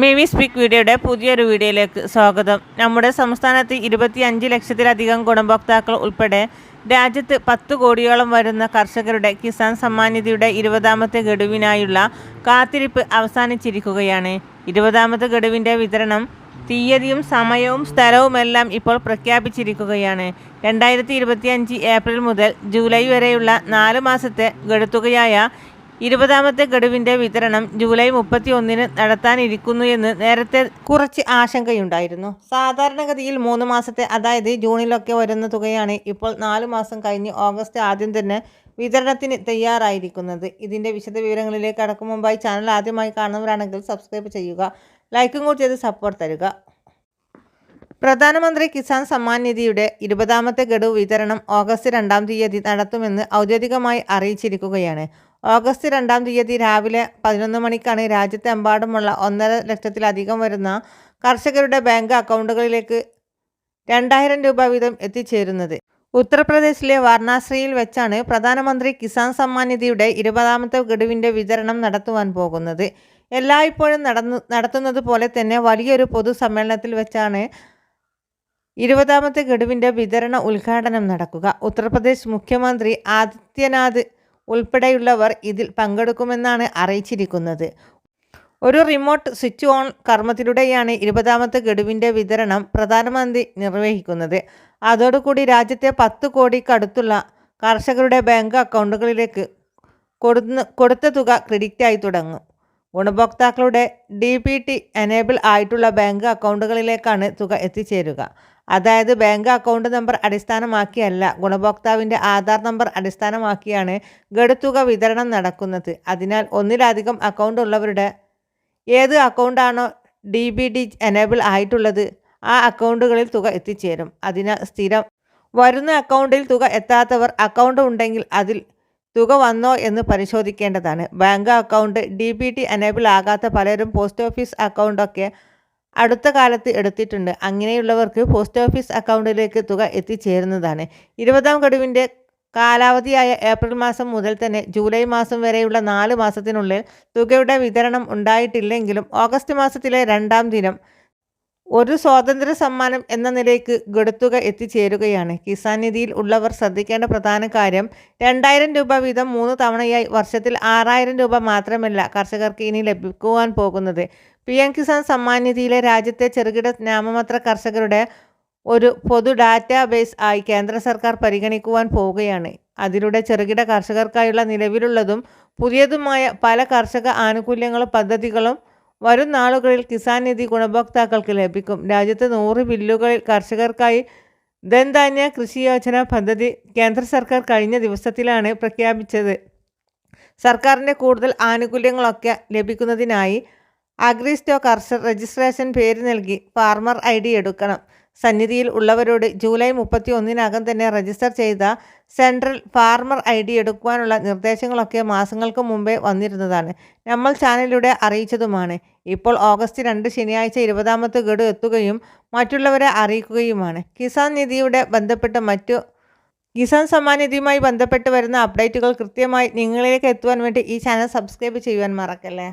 മേവി speak വീഡിയോയുടെ പുതിയൊരു വീഡിയോയിലേക്ക് സ്വാഗതം. നമ്മുടെ സംസ്ഥാനത്ത് ഇരുപത്തിയഞ്ച് ലക്ഷത്തിലധികം ഗുണഭോക്താക്കൾ ഉൾപ്പെടെ രാജ്യത്ത് പത്ത് കോടിയോളം വരുന്ന കർഷകരുടെ കിസാൻ സമ്മാനിധിയുടെ ഇരുപതാമത്തെ ഗഡുവിനായുള്ള കാത്തിരിപ്പ് അവസാനിച്ചിരിക്കുകയാണ്. ഇരുപതാമത്തെ ഗഡുവിന്റെ വിതരണം തീയതിയും സമയവും സ്ഥലവുമെല്ലാം ഇപ്പോൾ പ്രഖ്യാപിച്ചിരിക്കുകയാണ്. രണ്ടായിരത്തി ഇരുപത്തിയഞ്ച് ഏപ്രിൽ മുതൽ ജൂലൈ വരെയുള്ള നാല് മാസത്തെ ഗഡുത്തുകയായ ഇരുപതാമത്തെ ഗഡുവിന്റെ വിതരണം ജൂലൈ മുപ്പത്തി ഒന്നിന് നടത്താനിരിക്കുന്നു എന്ന് നേരത്തെ കുറച്ച് ആശങ്കയുണ്ടായിരുന്നു. സാധാരണഗതിയിൽ മൂന്ന് മാസത്തെ അതായത് ജൂണിലൊക്കെ വരുന്ന തുകയാണ് ഇപ്പോൾ നാല് മാസം കഴിഞ്ഞ് ഓഗസ്റ്റ് ആദ്യം തന്നെ വിതരണത്തിന് തയ്യാറായിരിക്കുന്നത്. ഇതിന്റെ വിശദ വിവരങ്ങളിലേക്ക് കടക്കും മുമ്പായി ചാനൽ ആദ്യമായി കാണുന്നവരാണെങ്കിൽ സബ്സ്ക്രൈബ് ചെയ്യുക ലൈക്കും കൂടി ചെയ്ത് സപ്പോർട്ട് തരിക. പ്രധാനമന്ത്രി കിസാൻ സമ്മാൻ നിധിയുടെ ഇരുപതാമത്തെ ഗഡു വിതരണം ഓഗസ്റ്റ് രണ്ടാം തീയതി നടത്തുമെന്ന് ഔദ്യോഗികമായി അറിയിച്ചിരിക്കുകയാണ്. ഓഗസ്റ്റ് രണ്ടാം തീയതി രാവിലെ പതിനൊന്ന് മണിക്കാണ് രാജ്യത്തെമ്പാടുമുള്ള ഒന്നര ലക്ഷത്തിലധികം വരുന്ന കർഷകരുടെ ബാങ്ക് അക്കൗണ്ടുകളിലേക്ക് രണ്ടായിരം രൂപ വീതം എത്തിച്ചേരുന്നത്. ഉത്തർപ്രദേശിലെ വാരണാസിയിൽ വെച്ചാണ് പ്രധാനമന്ത്രി കിസാൻ സമ്മാൻ നിധിയുടെ ഇരുപതാമത്തെ ഗഡുവിന്റെ വിതരണം നടത്തുവാൻ പോകുന്നത്. എല്ലായ്പ്പോഴും നടന്നു നടത്തുന്നത് പോലെ തന്നെ വലിയൊരു പൊതുസമ്മേളനത്തിൽ വെച്ചാണ് ഇരുപതാമത്തെ ഗഡുവിന്റെ വിതരണ ഉദ്ഘാടനം നടക്കുക. ഉത്തർപ്രദേശ് മുഖ്യമന്ത്രി ആദിത്യനാഥ് ഉൾപ്പെടെയുള്ളവർ ഇതിൽ പങ്കെടുക്കുമെന്നാണ് അറിയിച്ചിരിക്കുന്നത്. ഒരു റിമോട്ട് സ്വിച്ച് ഓൺ കർമ്മത്തിലൂടെയാണ് ഇരുപതാമത്തെ ഗഡുവിന്റെ വിതരണം പ്രധാനമന്ത്രി നിർവഹിക്കുന്നത്. അതോടുകൂടി രാജ്യത്തെ പത്ത് കോടിക്കടുത്തുള്ള കർഷകരുടെ ബാങ്ക് അക്കൗണ്ടുകളിലേക്ക് കൊടുത്ത തുക ക്രെഡിറ്റായി തുടങ്ങും. ഗുണഭോക്താക്കളുടെ ഡി പി ടി എനേബിൾ ആയിട്ടുള്ള ബാങ്ക് അക്കൗണ്ടുകളിലേക്കാണ് തുക എത്തിച്ചേരുക. അതായത് ബാങ്ക് അക്കൗണ്ട് നമ്പർ അടിസ്ഥാനമാക്കിയല്ല ഗുണഭോക്താവിന്റെ ആധാർ നമ്പർ അടിസ്ഥാനമാക്കിയാണ് ഗഡുത്തുക വിതരണം നടക്കുന്നത്. അതിനാൽ ഒന്നിലധികം അക്കൗണ്ട് ഉള്ളവരുടെ ഏത് അക്കൗണ്ടാണോ ഡി ബി ഡി എനേബിൾ ആയിട്ടുള്ളത് ആ അക്കൗണ്ടുകളിൽ തുക എത്തിച്ചേരും. അതിനാൽ സ്ഥിരം വരുന്ന അക്കൗണ്ടിൽ തുക എത്താത്തവർ അക്കൗണ്ട് ഉണ്ടെങ്കിൽ അതിൽ തുക വന്നോ എന്ന് പരിശോധിക്കേണ്ടതാണ്. Bank account D B T enable ആകാത്ത പലരും പോസ്റ്റ് ഓഫീസ് അക്കൗണ്ടൊക്കെ അടുത്ത കാലത്ത് എടുത്തിട്ടുണ്ട്. അങ്ങനെയുള്ളവർക്ക് പോസ്റ്റ് ഓഫീസ് അക്കൗണ്ടിലേക്ക് തുക എത്തിച്ചേരുന്നതാണ്. ഇരുപതാം ഗഡുവിന്റെ കാലാവധിയായ ഏപ്രിൽ മാസം മുതൽ തന്നെ ജൂലൈ മാസം വരെയുള്ള നാല് മാസത്തിനുള്ളിൽ തുകയുടെ വിതരണം ഉണ്ടായിട്ടില്ലെങ്കിലും ഓഗസ്റ്റ് മാസത്തിലെ രണ്ടാം ദിനം ഒരു സ്വാതന്ത്ര്യ സമ്മാനം എന്ന നിലയ്ക്ക് ഗഡുത്തുക എത്തിച്ചേരുകയാണ്. കിസാൻ നിധിയിൽ ഉള്ളവർ ശ്രദ്ധിക്കേണ്ട പ്രധാന കാര്യം രണ്ടായിരം രൂപ വീതം മൂന്ന് തവണയായി വർഷത്തിൽ ആറായിരം രൂപ മാത്രമല്ല കർഷകർക്ക് ഇനി ലഭിക്കുവാൻ പോകുന്നത്. പി എം കിസാൻ സമ്മാൻ നിധിയിലെ രാജ്യത്തെ ചെറുകിട നാമമാത്ര കർഷകരുടെ ഒരു പൊതു ഡാറ്റാബേസ് ആയി കേന്ദ്ര സർക്കാർ പരിഗണിക്കുവാൻ പോവുകയാണ്. അതിലൂടെ ചെറുകിട കർഷകർക്കായുള്ള നിലവിലുള്ളതും പുതിയതുമായ പല കർഷക ആനുകൂല്യങ്ങളും പദ്ധതികളും വരും നാളുകളിൽ കിസാൻ നിധി ഗുണഭോക്താക്കൾക്ക് ലഭിക്കും. രാജ്യത്ത് നൂറ് ബില്ലുകളിൽ കർഷകർക്കായി ധൻധാന്യ കൃഷി യോജന പദ്ധതി കേന്ദ്ര സർക്കാർ കഴിഞ്ഞ ദിവസത്തിലാണ് പ്രഖ്യാപിച്ചത്. സർക്കാരിന്റെ കൂടുതൽ ആനുകൂല്യങ്ങളൊക്കെ ലഭിക്കുന്നതിനായി അഗ്രിസ്റ്റോ കർഷർ രജിസ്ട്രേഷൻ പേര് നൽകി. ഫാർമർ ഐ ഡി എടുക്കണം. സന്നിധിയിൽ ഉള്ളവരോട് ജൂലൈ മുപ്പത്തി ഒന്നിനകം തന്നെ രജിസ്റ്റർ ചെയ്ത സെൻട്രൽ ഫാർമർ ഐ ഡി എടുക്കുവാനുള്ള നിർദ്ദേശങ്ങളൊക്കെ മാസങ്ങൾക്ക് മുമ്പേ വന്നിരുന്നതാണ്. നമ്മൾ ചാനലിലൂടെ അറിയിച്ചതുമാണ്. ഇപ്പോൾ ഓഗസ്റ്റ് രണ്ട് ശനിയാഴ്ച ഇരുപതാമത്തെ ഗഡു എത്തുകയും മറ്റുള്ളവരെ അറിയിക്കുകയുമാണ്. കിസാൻ നിധിയുടെ ബന്ധപ്പെട്ട മറ്റു കിസാൻ സമ്മാൻ നിധിയുമായി ബന്ധപ്പെട്ട് വരുന്ന അപ്ഡേറ്റുകൾ കൃത്യമായി നിങ്ങളിലേക്ക് എത്തുവാൻ വേണ്ടി ഈ ചാനൽ സബ്സ്ക്രൈബ് ചെയ്യുവാൻ മറക്കല്ലേ?